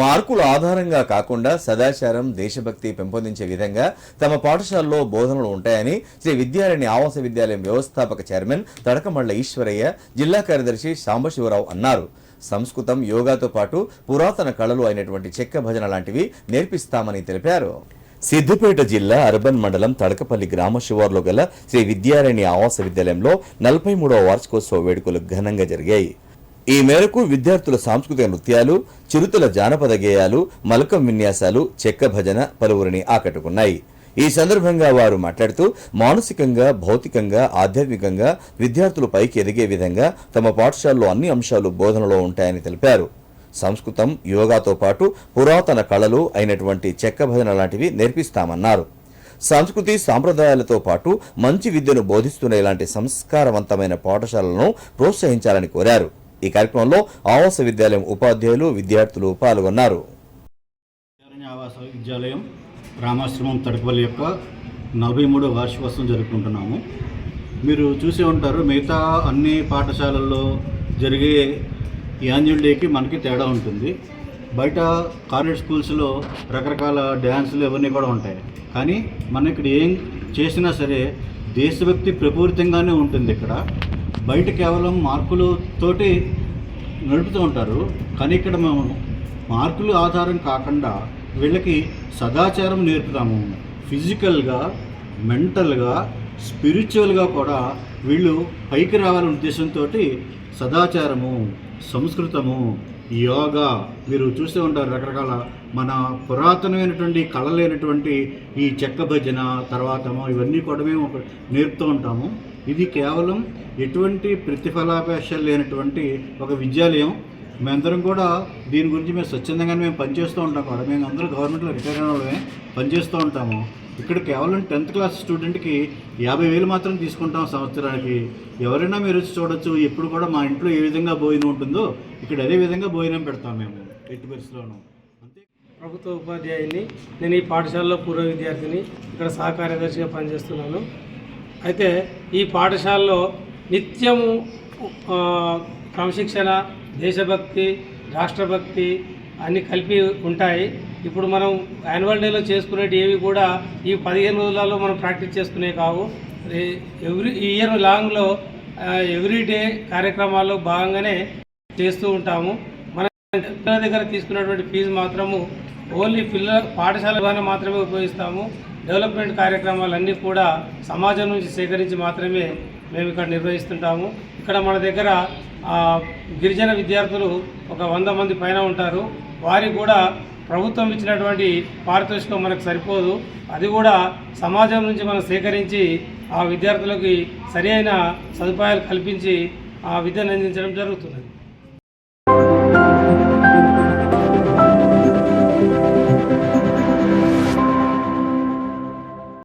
మార్కుల ఆధారంగా కాకుండా సదాచారం దేశభక్తి పెంపొందించే విధంగా తమ పాఠశాలలో బోధనలు ఉంటాయని శ్రీ విద్యారణి ఆవాస విద్యాలయం వ్యవస్థాపక చైర్మన్ తడకమళ్ళ ఈశ్వరయ్య జిల్లా కార్యదర్శి సాంబశివరావు అన్నారు. సంస్కృతం యోగాతో పాటు పురాతన కళలు అయినటువంటి చెక్క భజన లాంటివి నేర్పిస్తామని తెలిపారు. సిద్దిపేట జిల్లా అర్బన్ మండలం తడకపల్లి గ్రామ శివార్లో గల శ్రీ విద్యారాణి ఆవాస విద్యాలయంలో నలభై మూడవ వార్షికోత్సవ వేడుకలు ఘనంగా జరిగాయి. ఈ మేరకు విద్యార్థుల సాంస్కృతిక నృత్యాలు చిరుతల జానపద గేయాలు మలకం విన్యాసాలు చెక్క భజన పలువురిని ఆకట్టుకున్నాయి. ఈ సందర్భంగా వారు మాట్లాడుతూ మానసికంగా భౌతికంగా ఆధ్యాత్మికంగా విద్యార్థులు పైకి ఎదిగే విధంగా తమ పాఠశాలలో అన్ని అంశాలు బోధనలో ఉంటాయని తెలిపారు. సంస్కృతం యోగాతో పాటు పురాతన కళలు అయినటువంటి చెక్క భజన లాంటివి నేర్పిస్తామన్నారు. సంస్కృతి సాంప్రదాయాలతో పాటు మంచి విద్యను బోధిస్తున్న ఇలాంటి సంస్కారవంతమైన పాఠశాలలను ప్రోత్సహించాలని కోరారు. ఈ కార్యక్రమంలో ఆవాస విద్యాలయం ఉపాధ్యాయులు విద్యార్థులు పాల్గొన్నారు. ఆవాస విద్యాలయం రామాశ్రమం తడపల్లి యొక్క నలభై మూడో వార్షికోత్సవం జరుపుకుంటున్నాము. మీరు చూసే ఉంటారు మిగతా అన్ని పాఠశాలల్లో జరిగే యాన్యువల్ డేకి మనకి తేడా ఉంటుంది. బయట కాలేజ్ స్కూల్స్లో రకరకాల డ్యాన్సులు ఇవన్నీ కూడా ఉంటాయి. కానీ మనం ఇక్కడ ఏం చేసినా సరే దేశభక్తి ప్రపూరితంగానే ఉంటుంది ఇక్కడ. బయట కేవలం మార్కులతోటి నడుపుతూ ఉంటారు. కానీ ఇక్కడ మేము మార్కులు ఆధారం కాకుండా వీళ్ళకి సదాచారం నేర్పుతాము. ఫిజికల్గా మెంటల్గా స్పిరిచువల్గా కూడా వీళ్ళు పైకి రావాలనే ఉద్దేశంతో సదాచారము. సంస్కృతము యోగా మీరు చూస్తూ ఉంటారు రకరకాల మన పురాతనమైనటువంటి కళలైనటువంటి ఈ చెక్క భజన తర్వాతము ఇవన్నీ కూడా మేము ఒక నేర్పుతూ ఉంటాము. ఇది కేవలం ఎటువంటి ప్రతిఫలాపేక్ష లేనటువంటి ఒక విద్యాలయం. మేమందరం కూడా దీని గురించి మేము స్వచ్ఛందంగానే మేము పనిచేస్తూ ఉంటాం కూడా. మేము అందరూ గవర్నమెంట్లో రిటైర్ అయిన వాళ్ళమే పనిచేస్తూ ఉంటాము. ఇక్కడ కేవలం టెన్త్ క్లాస్ స్టూడెంట్కి యాభై వేలు మాత్రం తీసుకుంటాం సంవత్సరానికి. ఎవరైనా మీరు వచ్చి చూడొచ్చు ఎప్పుడు కూడా మా ఇంట్లో ఏ విధంగా భోజనం ఉంటుందో ఇక్కడ అదే విధంగా భోజనం పెడతాం మేము ఎట్టి పరిస్థితుల్లోనూ అంతే. ప్రభుత్వ ఉపాధ్యాయుని నేను ఈ పాఠశాలలో పూర్వ విద్యార్థిని ఇక్కడ సహకార్యదర్శిగా పనిచేస్తున్నాను. అయితే ఈ పాఠశాలలో నిత్యము క్రమశిక్షణ దేశభక్తి రాష్ట్రభక్తి అన్నీ కలిపి ఉంటాయి. ఇప్పుడు మనం యాన్యువల్ డేలో చేసుకునేవి ఏవి కూడా ఈ పదిహేను రోజులలో మనం ప్రాక్టీస్ చేసుకునే కావు. ఎవ్రీ ఇయర్ లాంగ్లో ఎవ్రీ డే కార్యక్రమాల్లో భాగంగానే చేస్తూ ఉంటాము. మన పిల్లల దగ్గర తీసుకున్నటువంటి ఫీజు మాత్రము ఓన్లీ పిల్లల పాఠశాల ద్వారా మాత్రమే ఉపయోగిస్తాము. డెవలప్మెంట్ కార్యక్రమాలన్నీ కూడా సమాజం నుంచి సేకరించి మాత్రమే మేము ఇక్కడ నిర్వహిస్తుంటాము. ఇక్కడ మన దగ్గర గిరిజన విద్యార్థులు ఒక వంద మంది పైన ఉంటారు. వారికి కూడా ప్రభుత్వం ఇచ్చినటువంటి పారితోషికం మనకు సరిపోదు. అది కూడా సమాజం నుంచి మనం సేకరించి ఆ విద్యార్థులకి సరి అయిన సదుపాయాలు కల్పించి ఆ విద్యను అందించడం జరుగుతుంది